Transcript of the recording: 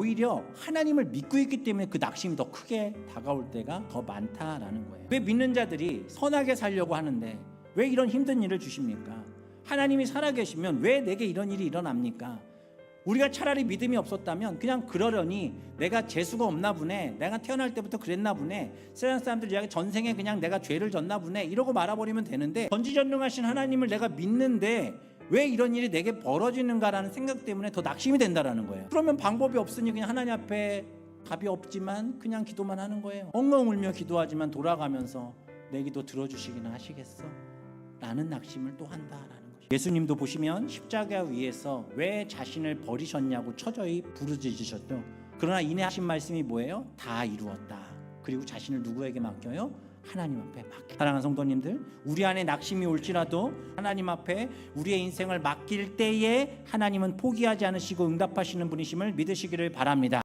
오히려 하나님을 믿고 있기 때문에 그 낙심이 더 크게 다가올 때가 더 많다라는 거예요. 왜 믿는 자들이 선하게 살려고 하는데 왜 이런 힘든 일을 주십니까? 하나님이 살아계시면 왜 내게 이런 일이 일어납니까? 우리가 차라리 믿음이 없었다면 그냥 그러려니 내가 재수가 없나 보네. 내가 태어날 때부터 그랬나 보네. 세상 사람들 이야기 전생에 그냥 내가 죄를 졌나 보네. 이러고 말아버리면 되는데 전지전능하신 하나님을 내가 믿는데 왜 이런 일이 내게 벌어지는가라는 생각 때문에 더 낙심이 된다라는 거예요. 그러면 방법이 없으니 그냥 하나님 앞에 답이 없지만 그냥 기도만 하는 거예요. 엉엉 울며 기도하지만 돌아가면서 내 기도 들어주시기는 하시겠어? 라는 낙심을 또 한다라는 거죠. 예수님도 보시면 십자가 위에서 왜 자신을 버리셨냐고 처저히 부르짖으셨죠. 그러나 이내 하신 말씀이 뭐예요? 다 이루었다. 그리고 자신을 누구에게 맡겨요? 하나님 앞에 맡겨. 사랑하는 성도님들, 우리 안에 낙심이 올지라도 하나님 앞에 우리의 인생을 맡길 때에 하나님은 포기하지 않으시고 응답하시는 분이심을 믿으시기를 바랍니다.